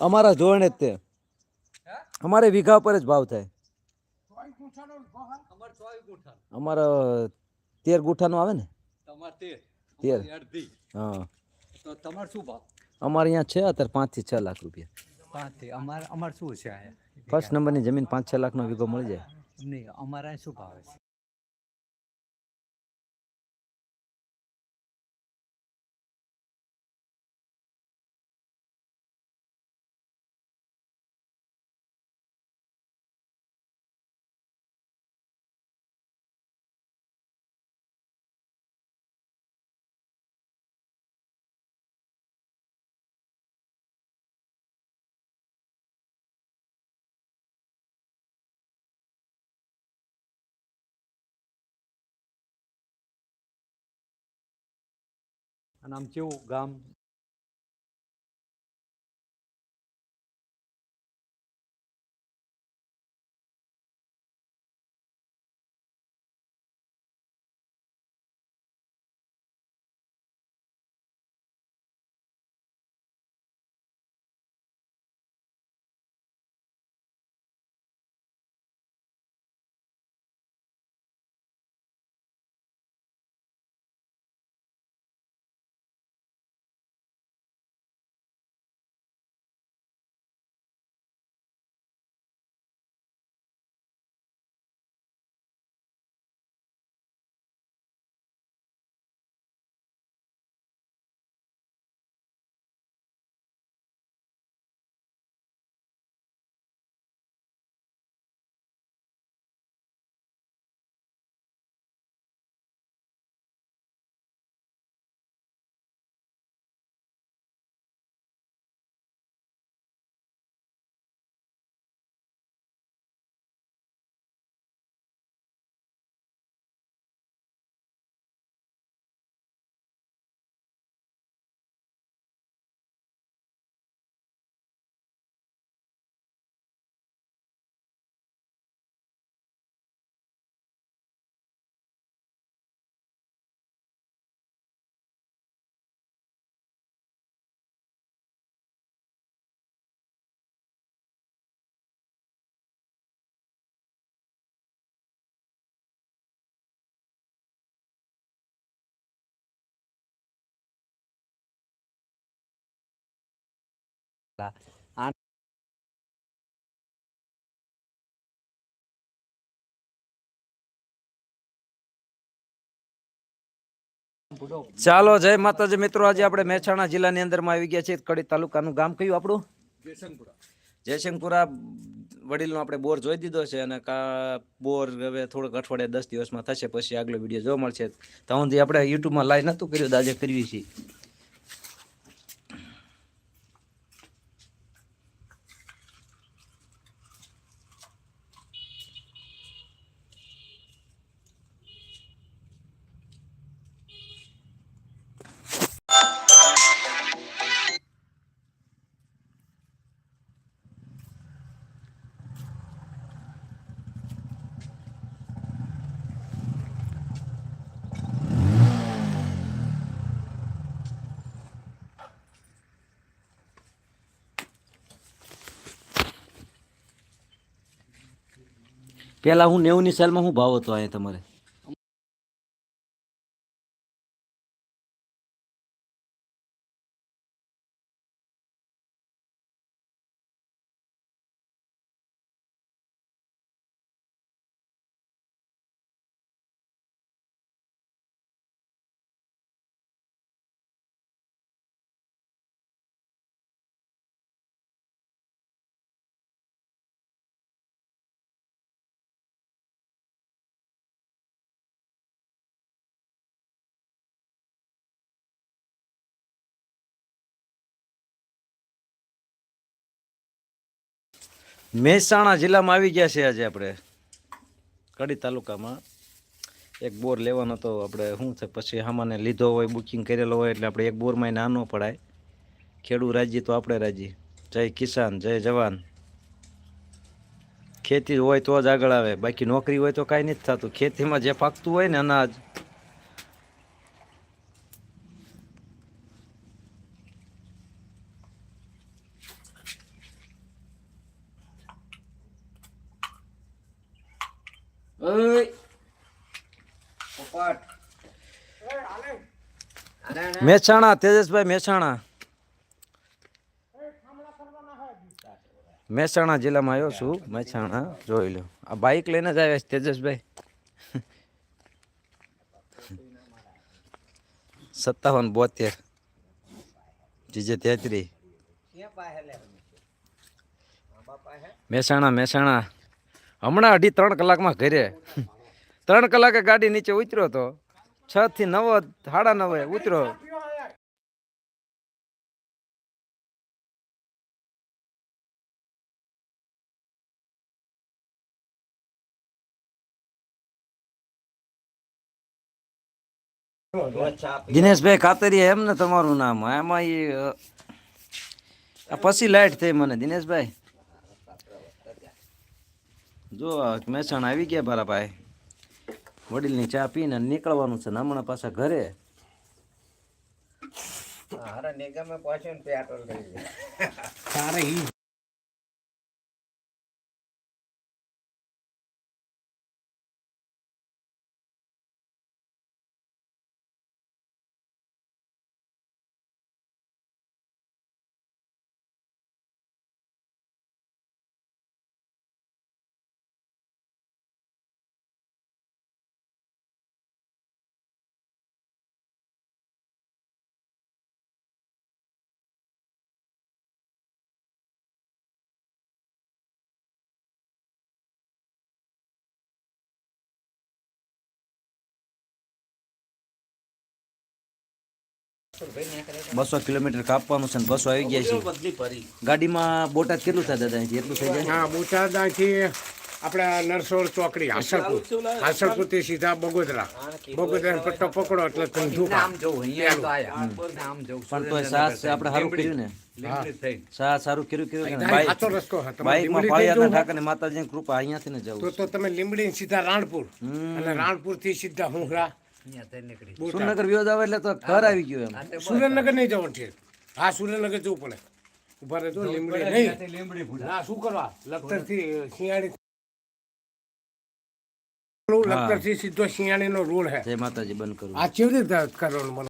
અમારા ધોરણે જ તે. અમારે વીઘા પર જ ભાવ થાય. અમારા તેર ગુઠાનું આવે ને? તેર. હા. તો તમારે શું ભાવ? અમારે અહીંયા છે અત્યારે પાંચથી છ લાખ રૂપિયા. પાંચથી. અમારે અમારે શું છે અહીંયા? ફર્સ્ટ નંબરની જમીન પાંચ છ લાખનો વીઘો મળી જાય. નહીં અમારે શું ભાવે છે? અને આમ કેવું ગામ ચાલો જય માતાજી. મિત્રો આજે આપણે મહેસાણા જિલ્લાની અંદરમાં આવી ગયા છીએ. કડી તાલુકાનું ગામ કયું આપણું? જયશંકપુરા વડીલનો આપણે બોર જોઈ દીધો છે અને કા બોર હવે થોડોક અઠવાડિયા દસ દિવસમાં થશે. પછી આગલો વીડિયો જોવા મળશે. તો હું આપણે યુટ્યુબમાં લાઈવ નહોતું કર્યું આજે કરવી છીએ પેલા હું નેવુંની સાલમાં હું ભાવ હતો અહીંયા તમારે. મહેસાણા જિલ્લામાં આવી ગયા છે આજે આપણે. કડી તાલુકામાં એક બોર લેવાનો હતો. આપણે શું છે, પછી સામાને લીધો હોય બુકિંગ કરેલો હોય એટલે આપણે એક બોરમાં ન પડાય. ખેડૂત રાજી તો આપણે રાજી. જય કિસાન, જય જવાન. ખેતી હોય તો જ આગળ આવે. બાકી નોકરી હોય તો કાંઈ નથી થતું. ખેતીમાં જે પાકતું હોય ને અનાજ મહેસાણા તેજસભાઈ મહેસાણા મહેસાણા જિલ્લામાં આવ્યો છું મહેસાણા જોઈ લો. આ બાઇક લઈને જ આવ્યા છે તેજસભાઈ. સત્તાવન બોતેર. જીજે તેત્રી. મહેસાણા મહેસાણા હમણાં અઢી ત્રણ કલાકમાં ઘરે. ત્રણ કલાકે ગાડી નીચે ઉતર્યો તો છ થી નવ સાડા નવે ઉતર્યો. દિનેશભાઈ ખાતરી એમ ને તમારું નામ. એમાં એ પછી લાઈટ થઈ મને. દિનેશભાઈ. જો આ મહેસાણા આવી ગયા મારા ભાઈ. વડીલની ચા પીને નીકળવાનું છે ને હમણાં પાછા ઘરે. તારે ઈ બસો કિલોમીટર કાપવાનું છે બસો આવી ગયા છે ગાડીમાં બોટાદ કેટલું થાય દાદા એટલું થઈ જાય? હા બોટાદાથી આપણે નરસોળ ચોકડી હાસલપુર. થી સીધા બગોદરા. બગોદરા પટ્ટો પકડો એટલે ધંધુકા. તો પણ તોય સાસ આપણે સારું કર્યું ને. સા સારું કર્યું કર્યું સાચો રસ્તો છે તમે લીંબડી પાળિયાના જવું. ને, માતાજીની કૃપા અહીંયાથી ને જવું. તો તમે લીંબડી સીધા રાણપુર. અને રાણપુરથી સીધા હુંહરા સુરનગર વિરોધ આવે એટલે તો ઘર આવી ગયું એમ. સુરેન્દ્રનગર નહીં જવાનું છે હા સુરેન્દ્રનગર જવું પડે. ઊભા રહેજો લીમડી નહીં. લીમડી ભૂલા. ના શું કરવા? લખતરથી શિયાળી. લખતરથી સીધો શિયાળી નો રોડ હે. જય માતાજી બંધ કરું. આ કેવી રીતે કરવાનું મને?